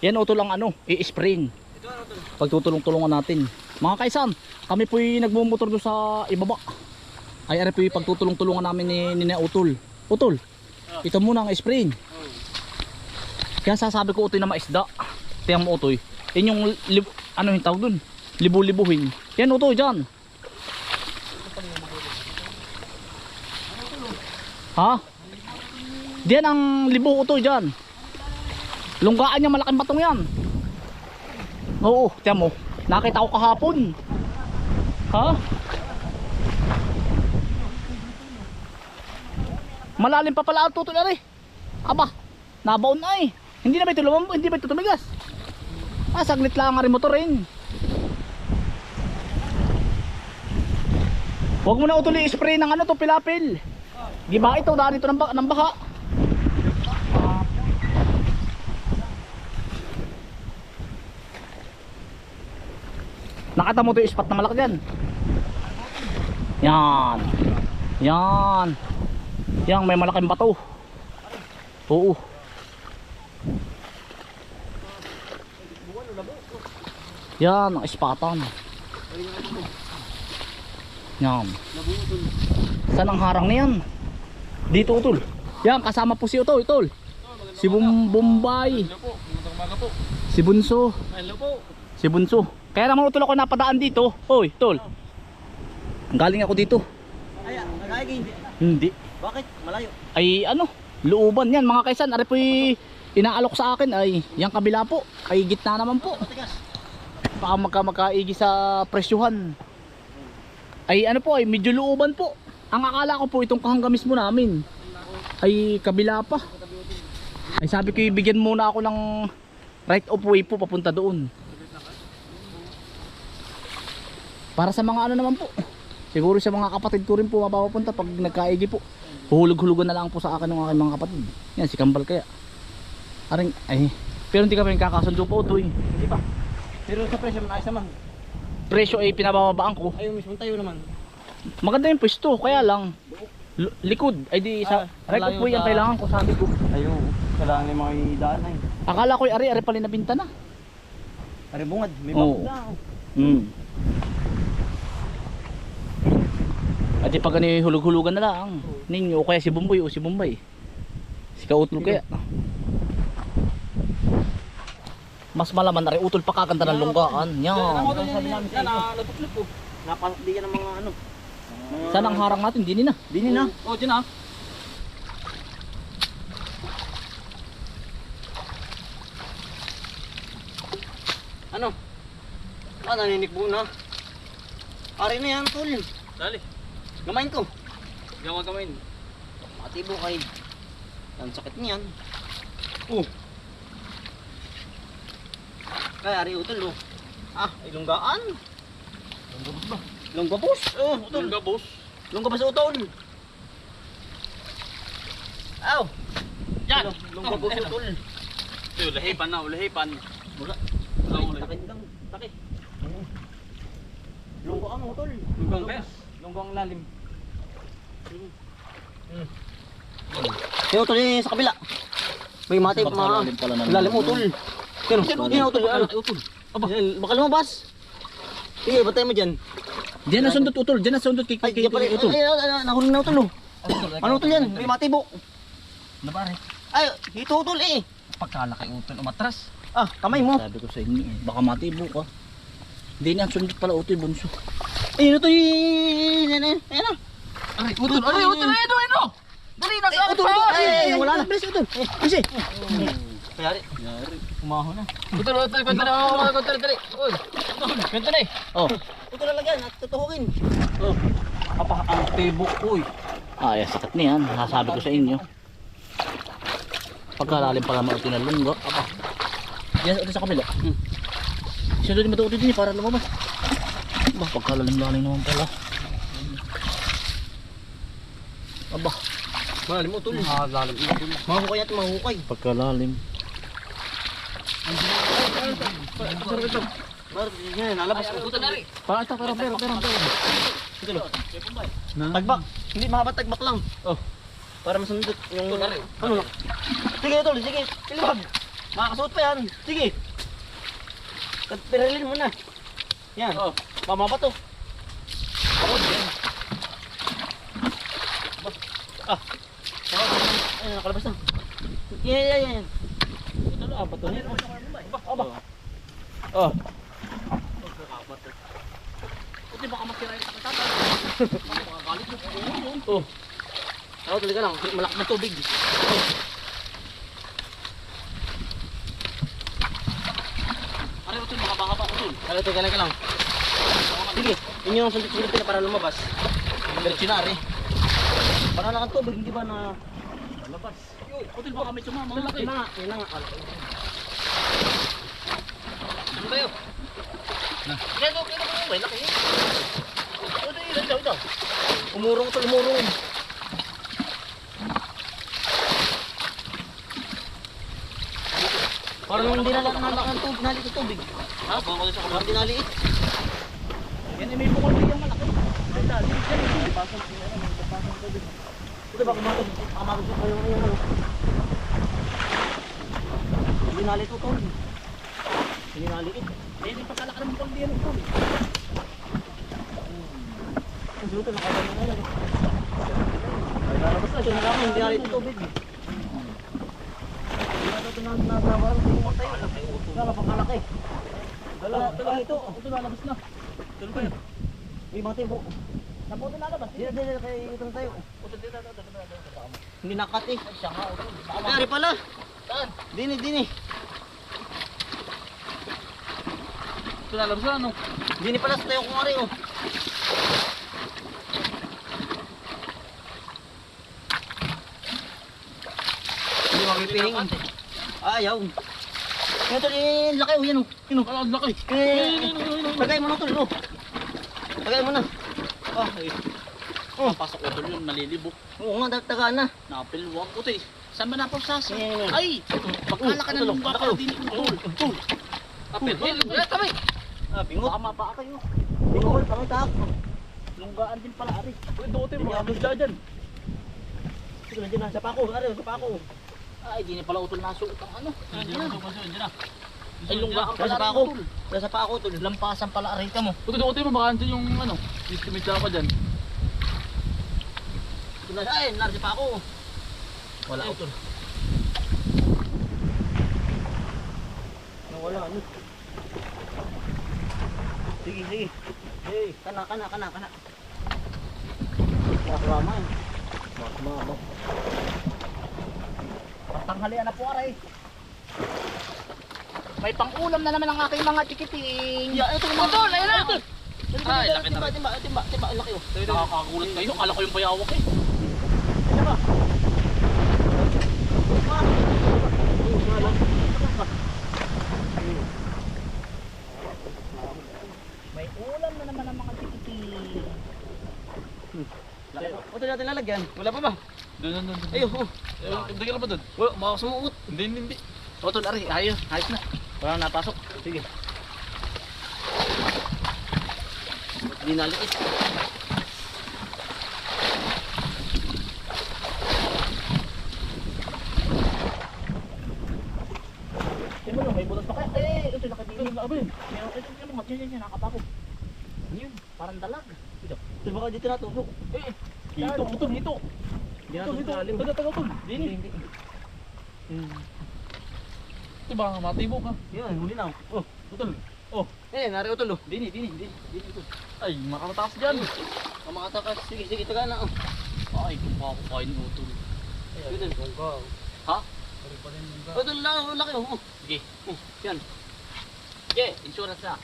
Yan utol ang ano, i-spring. Pagtutulong-tulungan natin. Mga kaisan, kami po'y nagmumotor doon sa ibaba. Ay ari po'y pagtutulong-tulungan namin ni, ni na Utol. Utol, ito muna ang spring. Kaya sasabi ko utoy na maisda. Tingnan mo utoy. Yan yung ano yung tawag dun? Libu-libuhin. Yan utoy dyan. Ha? Diyan ang libo utoy dyan. Lunggaan niya malaking batong yan. Oo, tiyan mo. Nakita ko kahapon. Ha? Malalim pa pala ang tutol ari. Aba, nabaon ay. Hindi na ba ito lumambo, hindi ba ito tumigas? Ah, saglit lang ang motor rin. Huwag mo na utuli spray ng ano to pilapil. Giba ito, daan ito ng, ng baha. Nakita mo ito yung spot na malaki dyan. Yan. Yan. Yan, may malaking bato. Oo. Yan, ang ispatan. Yan. Saan ang harang na yan? Dito utol. Yan, kasama po si Utol, Utol. Si Bum Bombay. Si Bunso. Si Bunso. Kaya naman utol ako napadaan dito. Hoy, Tol. Galing ako dito. Ay, nagagay hindi. Hindi. Bakit? Malayo. Ay ano, looban yan mga kaisan. Ari po'y inaalok sa akin ay yung kabila po. Ay gitna naman po. Baka magka magkaigi sa presyuhan. Ay ano po ay medyo looban po. Ang akala ko po itong kahanggamis mo namin. Ay kabila pa. Ay sabi ko bigyan muna ako ng right of way po papunta doon. Para sa mga ano naman po. Siguro sa mga kapatid ko rin po mapapunta pag nagkaigi po. Huhulog-hulugan na lang po sa akin ng aking mga kapatid. Yan si Kambal kaya. Aring ay pero hindi kami kakasundo po ito eh. Hindi pa. Pero sa presyo man ayos naman. Presyo ay pinabababaan ko. Ayun mismo tayo naman. Maganda yung pwesto, kaya lang likod ay di sa Ah, way ang sa- kailangan ko sabi ko. Ayun. Kailangan ni mga daan ay. Akala ko ay ari ari pala nabinta na. Pare bungad. May bakod na. Hmm. At di pag ano yung hulug-hulugan na lang. Ninyo o kaya si Bumboy o si Bombay. Si Kautol kaya. Mas malaman na rin utol pa kaganda ng lunggaan. Yan. Ano sabi namin sa na natuklip po. Napasdi yan ng mga ano. Saan ang harang natin? Dini na. Dini na. Oh, dyan ah. Ano? Ah, naninikbo na. Ari na yan, tol. Dali. Gamain ko. Gawa gawin. Matibo kay. Ang sakit niyan. Oh. Kay ari utol oh. Ah, ilunggaan. Lunggabos ba? Lunggabos. Oh, utol. Tungga boss. Lunggabos utol. Aw. Yan. Lunggabos Oh, utol. Ito, lahipan na, lahipan. Wala. Wala, Ay, wala. Taki lang, taki. Lunggaan utol. Lunggang kaya? Lunggang lalim. Yung utol eh, sa kabila. May mati Baka mga lalim utol. Kano? Yan utol. Ano? Utol. Baka lumabas. Sige, batay mo dyan. Diyan na sundot utol. Diyan na sundot kay Ay, Ay, utol. ay, ay, nahuli na utol oh. Ano utol yan? May matibo. Nabare. Ay, dito utol eh. Pagkalaki utol umatras. Ah, kamay mo. Sabi ko sa inyo, eh, baka matibo ka. Hindi na sundot pala utol bunso. Utol. Ayan, ayan, ayan na. Aray, utol. Aray, utol. Ano, ano? Dali, nasa Ay, utol, utol. Ay, ay, ay, wala na. Bilis utol. Kasi. Kayari. Umaho na. Utol, utol. Kwento na mga utol. Dali. Uy. Kwento na eh. Oh. Utol na lagyan at tutuhukin. Oh. Apa ang tibo uy. Ah, ay, sakit niyan. Sasabi ko sa inyo. Pagkalalim pala mga utoy na lunggo. Apa. Diyan utoy sa kabila. Hmm. Sunod din matutoy din eh, para lumabas. Ba, pagkalalim-lalim naman pala. Aba, Malalim utol. Ah, lalim. Utol. Mahukay at mahukay. pagkalalim. Baru yan, nalabas ko. Utol na rin. Para ito, pero pero pero pero. Tagbak. Hindi mahaba tagbak lang. Oh. Para masundot yung ano. Sige utol, sige. Ilibag. Makakasuot pa yan. Sige. Pirilin mo na. Yan. Oh. Mama pa to. Ako din. Ah. Ayun, nakalabas na. Yan, yan, yan. Ito na, bato niya. Aba. Oh. Buti baka masira yung takatata. Baka makagalit mo. Oh. Ako, ka lang. Malak na tubig. Ano ito yung makabahaba ko dun? Ano, tuloy ka lang ka lang. Sige, yun yung sundot-sundot na para lumabas. Mercenary. Para lang ang tubig, hindi ba na... Labas. Buti baka may sumama. Yun na yun na nga. Ano yun? Kaya ito, kaya ito, may laki. Ito, ito, ito, ito. Umurong to, umurong. Parang hindi na lang ng tubig, naliit ang tubig. Ha? Baka ko sa Parang dinaliit. Yan, may bukol din yung malaki. Ay, dali. Yan, hindi pasang pasang tubig. Ito ba kumakas? Pa yung yung ano. Hindi naliit ito. Hindi naliit. Hindi pa kalaki ng bukol din. Ito. Ang sulo ito, nakakaya na yan. Ay, lalabas na. Ito na lang, hindi tubig. Ito na nasawaran. Hindi mo tayo. Kala pa kalaki. Dala, dala ito. Ito lalabas na. Tuloy pa yun. May mga tibo. Napunta na labas. Dito, dito, kay itong tayo. Ito, dito, dito, dito. Hindi nakat eh. Siya nga. Dari pala. Saan? Dini, dini. Ito na, ano? Dini pala sa tayo kung ari oh. Hindi makipihing. Ayaw. Ito din, laki oh, yan oh. Yun oh. Laki. Eh, Tagay mo na tol, oh. Tagay mo na. Ah, eh. Oh, pasok ito yun, nalilibok. Oo nga, dag- taga na. Napilwang puti. Saan ba napasasa? Eh, Ay! Pagkala ka na Ito, ng baka oh. din utol. Utol. Apil. Eh, tamay. Ah, bingot. Baka mapaa kayo. Bingot, pangitak. Lunggaan din pala, Ari. Uy, dote mo, abos dyan dyan. Ito na dyan na, sa pako, ari, sa pako. Ay, di na pala utol nasuot ang ano. Diyan na. Ay, lunggaan Nasa pala, pa ako. utol. Nasa pa ako, tol. Lampasan pala, Ari, ka mo. Doon mo baka andun yung ano, estimate ka pa dyan. Ito na, ay, nasa pa ako. Wala, Ay, utol. Nawala, ano? Sige, sige. Hey, kana, kana, kana, kana. Masama eh. Masama. Tanghalian na po, Ari. May pang-ulam na naman ang aking mga chikiting. Ya, ito naman. Utol, ayun na. Ay, laki na timba, timba, timba, laki oh. Nakakagulat kayo. Kala ko yung bayawak eh. Timba. May ulam na naman ang mga chikiting. Ito natin lalagyan. Wala pa ba? Doon, doon, doon. Ayun, oh. Ka na ba doon? Wala, baka sumuot. Hindi, hindi, hindi. Utol, Ari, ayos. Ayos na. Wala na napasok. Sige. Hindi naliit. Tingnan mo, may butas pa kaya. Eh, ito nakabili na abin. Meron ito, ito, ito, yan, nakapako. Ano yun? Parang dalag. Ito. Ito baka dito natubok. Eh, hito, ito, hito. Hindi Ito, natin hito. lalim. Taga, taga, tol. Dini. Ito ba, matibo ka? Yan, huli na. Oh, Utol. eh, nari utol oh. Dini, dini, dini. Dini, ito. Ay, makamataas dyan. Ang mga takas. Sige, sige, taga na. Oh. Ay, kung makakain ng utol. Yun, Ha? Utol lang, ang laki oh. Sige. Oh, yan. Sige, insurance na.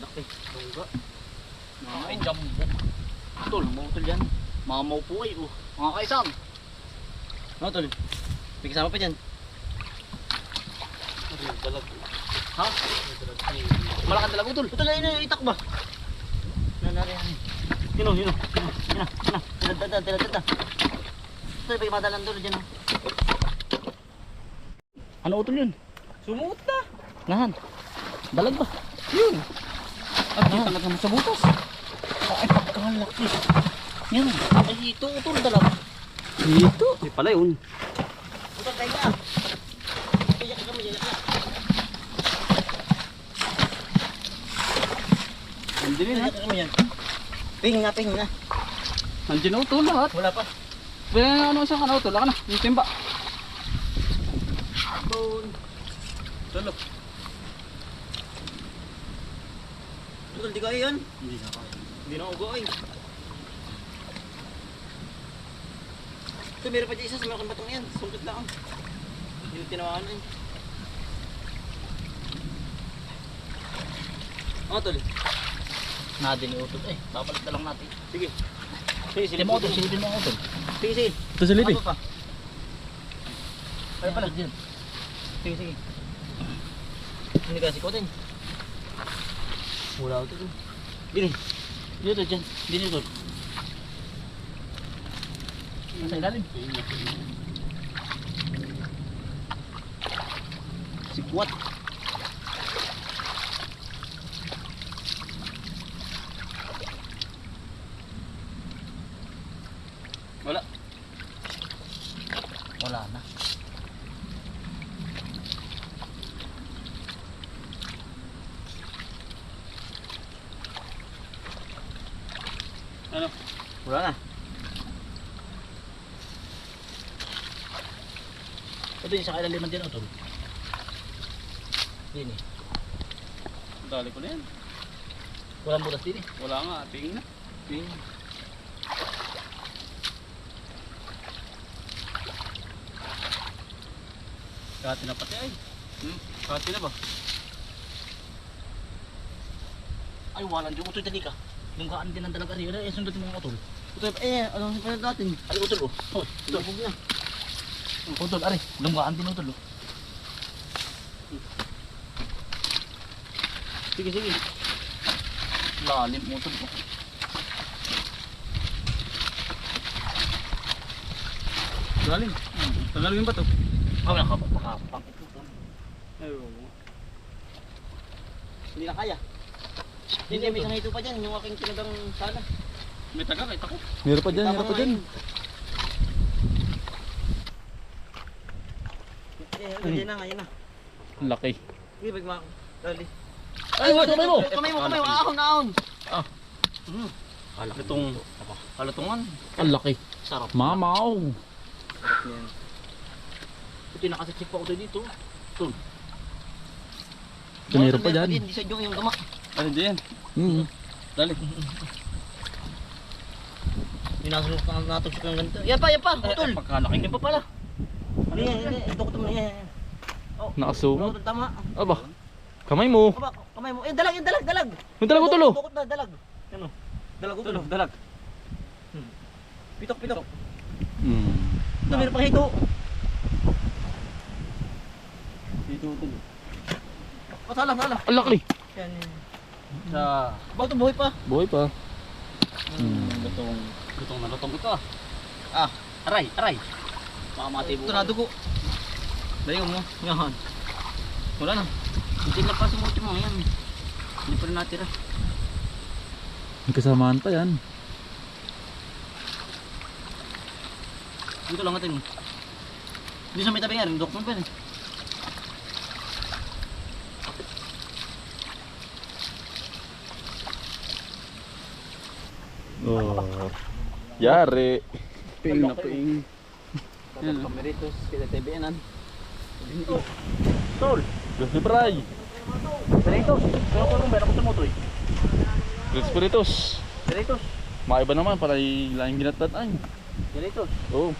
Laki. Bongga. Mga kay jumbo. Utol, mga utol yan. Mga maupuay, oh. Mga kaisang. Ano tol? May kasama pa dyan. Ha? Malaking dalag utol. Utol, yung itak ba? Nanari yan. Yun oh, yun oh. Yun oh, yun yun oh. Tiradada, tiradada. Ito, may madalang doon dyan oh. Ano utol yun? Sumuot na. Nahan. Dalag ba? Yun. At di talaga mo sa butas. Ay, pagkalaki. Yan. Ay, ito utol dalag. Dito. Ay pala yun. Utol, tayo na. Iyak ka mo, iyak ka. Nandiyan na. Ano yan? Ping nga, ping nga. Nandiyan na utol lahat. Wala pa. Pwede na ano sa kanal utol. Laka na. Yung timba. Doon. Tulog. Tulog, di kaya yun? Hindi na kaya. Hindi na ugo ay. Ito, meron pa dyan isa sa malaking batong yan. Sungkit lang. Hindi na tinawaan ay. Ano tol? Nadin ni utol eh. Babalik na lang natin. Sige. Sige. Silipin mo utol, silipin mo utol. Sige, sige. Ito silipin. Ano pa? Ay pala. Diyan. Sige, sige. Hindi kasi ko din. Wala dito. Gini. Dito dyan. Dito utol. Nasa ilalim. Sikwat. Wala. Wala na. Ano? Wala na. Yung sa kailaliman din utol. Din eh. Dali ko na yan. Walang butas din eh. Wala nga. Ping na. Ping. Kati na pati ay. Hmm? Kati na ba? Ay walang yung utol dali ka. Yung kaan din ang dalaga rin. Ay sundot mo utol. Ito, eh, ano pa natin? Ay utol oh. Oh, Ito, huwag na. Utol ari. Lumgaan din utol oh. Sige, sige. Lalim utol oh. Galing. Hmm. Tagalawin ba to? Ah, wala ka pa oo. Hindi na kaya. Hindi, may isang hito pa dyan. Yung aking tinagang sana. May taga, kahit ako. Meron pa Tama nga yun. Eh, yan na, nga, yan na. Laki. Sige, bag mo. Dali. Ay, wala kamay mo. Kamay mo, kamay mo. Ahon, ahon. Hmm. Halatong. Halatungan. Ang laki. Sarap. Mamaw. Sarap yan. Ito yung nakasitsik pa utol dito. Utol. Oh, meron Hindi sa yung yung gama. Ano din? Hmm. Dali. Minasulok ka natin sa ganito. Yan pa, yan pa. Utol. Pagkalaki. Yan pa pala. Ano yan, yan, yan. Dukot mo yan. Oh, Nakasungod. Dukot, tama. Aba. Kamay mo. Aba, kamay mo. Eh, dalag, yan, dalag, dalag. Yung talaga utol oh. Dukot na, dalag. Ano? Dalag, utol. Tulo, dalag. Pitok, pitok. Hmm. Ito, meron pang hito. Dito, tulo. Oh, sala, sala. Ang laki. Yan. Sa... Bakit buhay pa? Buhay pa. Hmm. Lutong. Lutong na lutong ito ah. Ah, Aray, aray. Makamati ito na dugo. Dali mo. Yan. Wala na. Hindi na pa sumuti mo yan. Hindi pa rin natira. May kasamaan pa yan. Dito lang natin. Dito sa may tabi nga rin. Mo pa rin. Oh. Yari. Ping na ping. Yan. Kameritos. Kita TBN-an. Tol. Crispy fry. Deritos. Pero kung meron ko sa motoy. Crispy ritos. Deritos. Maiba naman para laing ginatad ay. Deritos. Oo.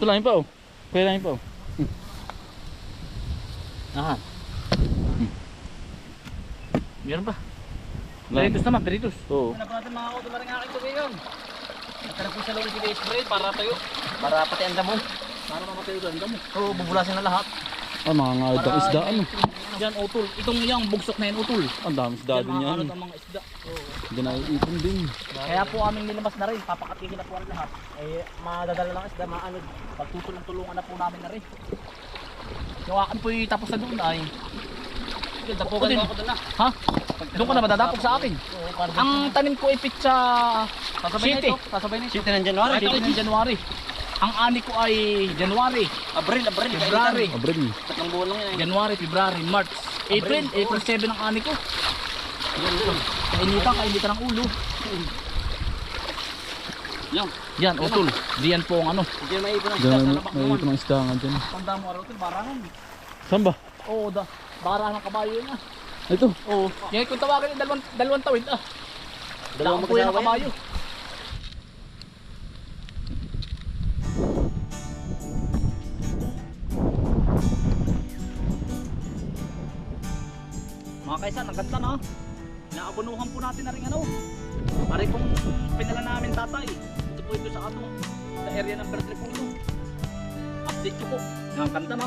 Ito lain pa oh. Kaya lain pa oh. Aha. Meron pa. Peritos naman, peritos. Oo. Hanap natin mga auto na rin aking tubi Nagkarap ko sa loob si spray Para tayo. para pati ang damo. Para mamatay ang damo. Oo, bubulasin na lahat. Ah, mga ngadang isda ano. Yan, utol. Itong yang bugsok na yan, utol. Ang dami isda din yan. Yan, mga isda. Hindi na iipon din. Kaya po aming nilabas na rin, papakatigin na po ang lahat. Ay, madadala lang isda, maanod. Pagtutulong-tulungan na po namin na rin. Yung akin po yung tapos na doon ay. Dapugan Utol. mo ako doon na. Ha? Doon ka na madadapog sa akin. Ang tanim ko ipit sa Sasabay na City. ito. Sasabay na ito. City ng January. City ng January. Ang ani ko ay January, Abril, Abril. February, Abril. Tatlong buwan lang yan. January, February, March, April, April 7 ang ani ko. Kainitan, kainitan ng ulo. Yan. Yan, utol. Diyan po ang ano. Hindi na maipon ang isda Diyan may may ito ng isda nga dyan. Tanda mo araw, utol, barangan. Saan ba? Oo, da. Barangan ng kabayo na. Ito. Oo. Yan kung tawagan yung dalawang, dalawang tawid ah. Dalawang magkasawa yan. kabayo. Mga kaisan, ang ganda na. Naabunuhan po natin na rin ano. Pare kung pinala namin tatay. Ito po ito sa ato. Sa area ng Bertre po ito. Update ko po. Ang ganda na.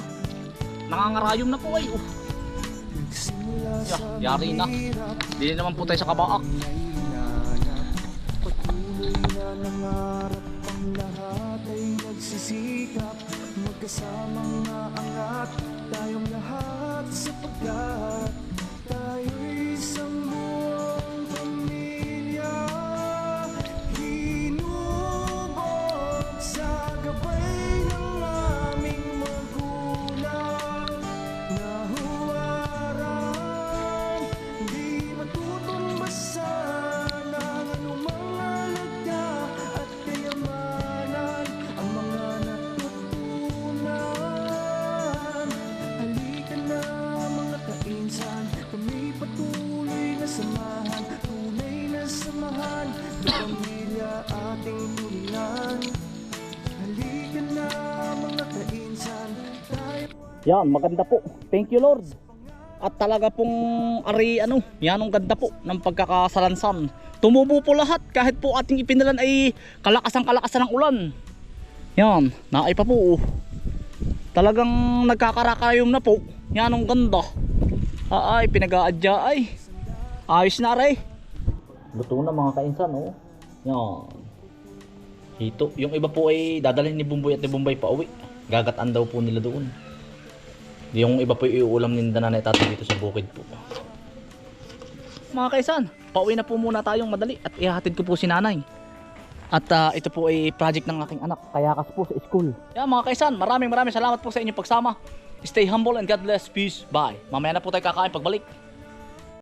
Nangangarayom na po ay. Uh. Yeah, yari na. Hindi naman po tayo sa kabaak. Patuloy na nangarap ang lahat ay nagsisikap Magkasamang Yan, maganda po. Thank you Lord. At talaga pong ari ano, yan ang ganda po ng pagkakasalansan. Tumubo po lahat kahit po ating ipinalan ay kalakasan kalakasan ng ulan. Yan, naay pa po. oh. Talagang nagkakarakayom na po. Yan ang ganda. Ay, pinag-aadya ay. Ayos na rin. Luto na mga kainsan oh. Yan. Ito, yung iba po ay dadalhin ni Bumboy at ni Bombay pa uwi. Gagataan daw po nila doon. Yung iba po iuulam ni Dananay tatay dito sa bukid po. Mga kaisan, pauwi na po muna tayong madali at ihahatid ko po si nanay. At ah, ito po ay project ng aking anak, kaya kas po sa school. Yan mga kaisan, maraming maraming salamat po sa inyong pagsama. Stay humble and God bless. Peace. Bye. Mamaya na po tayo kakain pagbalik.